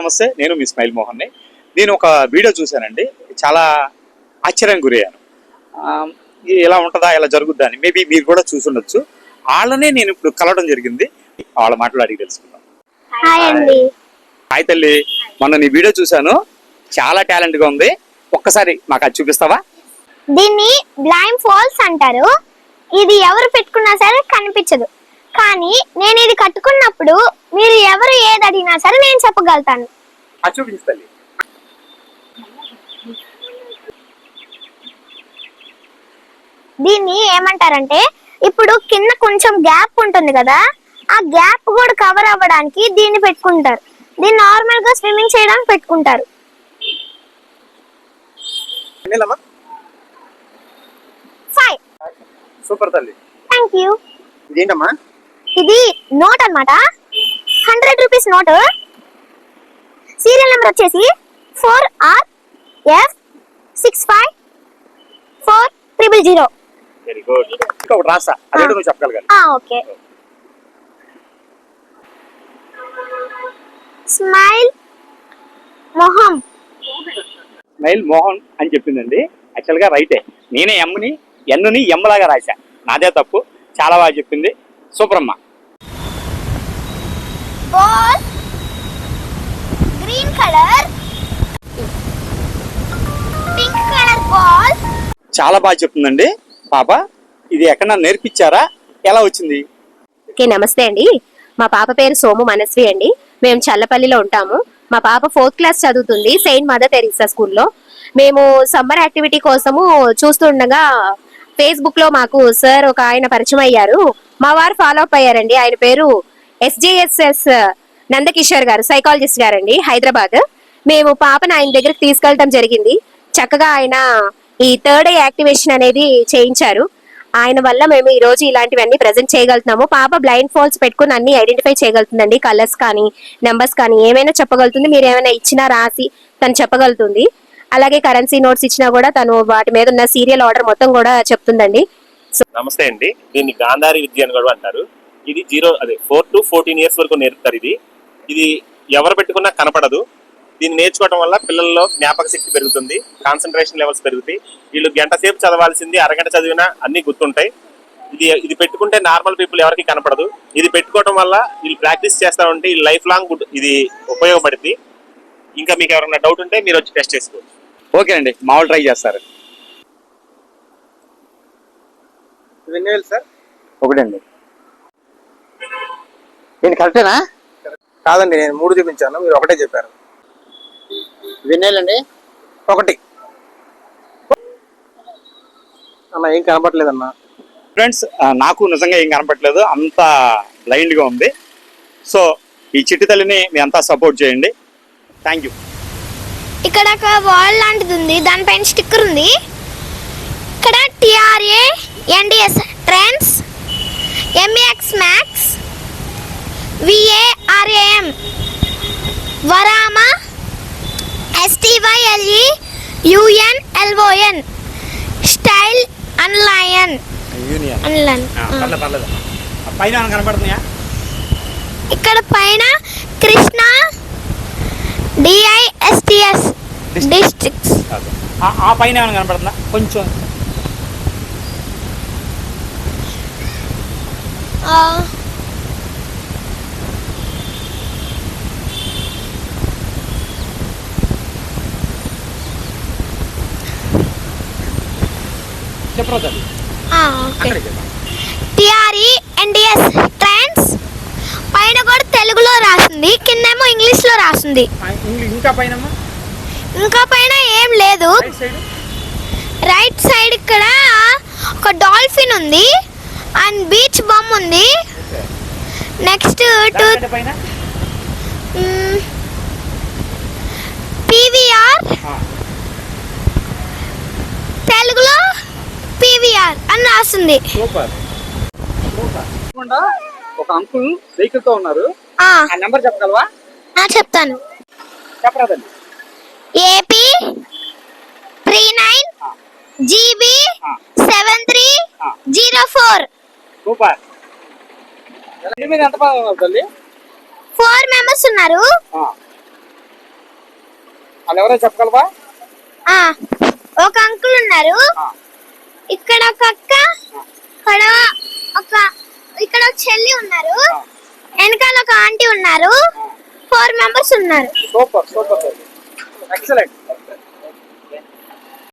నమస్తే నేను మీ స్మైల్ మోహన్ని. నేను ఒక వీడియో చూశానండి. చాలా ఆశ్చర్యం గురయ్యాను. ఎలా ఉంటుందా ఎలా జరుగుద్దా అని. మేబీ మీరు కూడా చూసుండొచ్చు. వాళ్ళనే నేను ఇప్పుడు కలవడం జరిగింది. వాళ్ళ మాటలు అడిగి తెలుసుకుందాం. హాయ్ తల్లి. మొన్న నీ వీడియో చూశాను. చాలా టాలెంట్గా ఉంది. ఒక్కసారి మాకు అది చూపిస్తావా? దీన్ని బ్లైండ్ ఫాల్స్ అంటారు. ఇది ఎవరు పెట్టుకున్నా సరే కనిపించదు. కానీ నేను ఇది కట్టుకున్నప్పుడు మీరు ఎవరు ఏది అడిగినా సరే నేను చెప్పగలుగుతాను. దీన్ని ఏమంటారంటే ఇప్పుడు కింద కొంచెం గ్యాప్ ఉంటుంది కదా ఆ గ్యాప్ కూడా కవర్ అవ్వడానికి దీన్ని పెట్టుకుంటారు. దీన్ని నార్మల్గా స్విమ్మింగ్ చేయడానికి పెట్టుకుంటారు. సూపర్ తల్లి. థ్యాంక్ యూ ఇదేంటమ్మా? ఇది నోట్ అన్నమాట. Hundred rupees note. Serial number వచ్చేసి four R F six five four triple zero. Okay. Smile మొహం. స్మైల్ మోహన్ అని చెప్పిందండి. యాక్చువల్గా రైటే. నేనే ఎమ్ని ఎన్నుని ఎమ్మలాగా రాశా. నాదే తప్పు. చాలా బాగా చెప్పింది. Ball green colour pink colour ball చాలా బాగా చెప్తుందండి. పాప ఇది ఎక్కడ నేర్పించారా? ఎలా వచ్చింది? ఓకే నమస్తే అండి. మా పాప పేరు సోము మనస్వి అండి. మేము చల్లపల్లిలో ఉంటాము. మా పాప ఫోర్త్ క్లాస్ చదువుతుంది సెయింట్ మదర్ తెరీసా స్కూల్లో మేము సమ్మర్ యాక్టివిటీ కోసము చూస్తుండగా ఫేస్బుక్లో మాకు సార్ ఒక ఆయన పరిచయం అయ్యారు. మా వారు ఫాలో అప్ అయ్యారండి. ఆయన పేరు ఎస్జేఎస్ఎస్ నందకిషోర్ గారు సైకాలజిస్ట్ గారండి హైదరాబాద్. మేము పాపను ఆయన దగ్గరికి తీసుకెళ్ళడం జరిగింది. చక్కగా ఆయన ఈ థర్డ్ ఐ యాక్టివేషన్ అనేది చేయించారు. ఆయన వల్ల మేము ఈ రోజు ఇలాంటివన్నీ ప్రజెంట్ చేయగలుగుతున్నాము. పాప బ్లైండ్ ఫాల్స్ పెట్టుకుని అన్ని ఐడెంటిఫై చేయగలుగుతుందండి. కలర్స్ కానీ నెంబర్స్ కానీ ఏమైనా చెప్పగలుగుతుంది? మీరు ఏమైనా ఇచ్చినా రాసి తను చెప్పగలుగుతుంది. అలాగే కరెన్సీ నోట్స్ ఇచ్చినా కూడా తను వాటి మీద ఉన్న సీరియల్ ఆర్డర్ మొత్తం కూడా చెప్తుందండి. నమస్తే అండి. దీన్ని గాంధారి విద్య అని కూడా అంటారు. ఇది జీరో అదే ఫోర్ టు ఫోర్టీన్ ఇయర్స్ వరకు నేర్పుతారు ఇది. ఇది ఎవరు పెట్టుకున్నా కనపడదు. దీన్ని నేర్చుకోవడం వల్ల పిల్లల్లో జ్ఞాపక శక్తి పెరుగుతుంది కాన్సన్ట్రేషన్ లెవెల్స్ పెరుగుతాయి. వీళ్ళు గంట సేపు చదవాల్సింది అరగంట చదివినా అన్ని గుర్తుంటాయి. ఇది ఇది పెట్టుకుంటే నార్మల్ పీపుల్ ఎవరికి కనపడదు. ఇది పెట్టుకోవడం వల్ల వీళ్ళు ప్రాక్టీస్ చేస్తా ఉంటే ఈ లైఫ్ లాంగ్ ఇది ఉపయోగపడుతుంది ఇంకా మీకు ఎవరైనా డౌట్ ఉంటే మీరు వచ్చి టెస్ట్ చేసుకోవచ్చు. ఓకే అండి మామూలు ట్రై చేస్తారు. ఎన్ని వేలు సార్ ఒకటండి నేను కరెక్టేనా? కాదండి నేను మూడు చూపించాను మీరు ఒకటే చెప్పారు. వెన్నెలండి ఒకటి. అన్న ఏం కనపట్లేదన్నా ఫ్రెండ్స్ నాకు నిజంగా ఏం కనపట్లేదు అంత blind గా ఉంది. సో ఈ చిట్టి తల్లిని మీ అంతా సపోర్ట్ చేయండి. Thank you. ఇక్కడ ఒక వాల్ లాంటిది ఉంది. దానిపైన స్టిక్కర్ ఉంది. ఇక్కడ TRA NDS trends MAX max VARAM వరామా STYLE UN LON style అన్లయన్ పర్లేదు పర్లేదు. పైన ఏమైనా కనపడుతున్నాయా ఇక్కడ పైన కృష్ణ డిఐఎస్టిఎస్ డిస్ట్రిక్ట్స్ ఆ- ఆ పైన ఏమైనా కనపడుతుందా కొంచెం చెప్పరా తల్లి ఓకే టిఆర్ఈ ఎన్డిఎస్ ట్రాన్స్ పైన కూడా తెలుగులో రాసింది కిందేమో రాసింది ఇంకా పైన ఇంకా పైన ఏం లేదు. రైట్ సైడ్ ఇక్కడ ఒక డాల్ఫిన్ ఉంది. అండ్ బీచ్ బొమ్మ ఉంది. నెక్స్ట్ టూ పైన? పీవీఆర్ తెలుగులో పీవీఆర్ అని రాస్తుంది ఒక అంకుల్ వెహికల్తో ఉన్నారు. ఆ, నెంబర్ చెప్పగలవా? ఆ, చెప్తాను. AP three nine GB. Seven three. Zero four. Super. ఎంత తల్లి? ఫోర్ మెంబర్స్ ఉన్నారు. ఆ. వాళ్ళు ఎవరో చెప్పగలవా? ఆ ఒక అంకుల్ ఉన్నారు. ఇక్కడ ఒక అక్క ఇక్కడ ఒక ఇక్కడ ఒక చెల్లి ఉన్నారు. వెనకాల ఒక ఆంటీ ఉన్నారు. ఫోర్ మెంబర్స్ ఉన్నారు సూపర్ సూపర్ ఎక్సలెంట్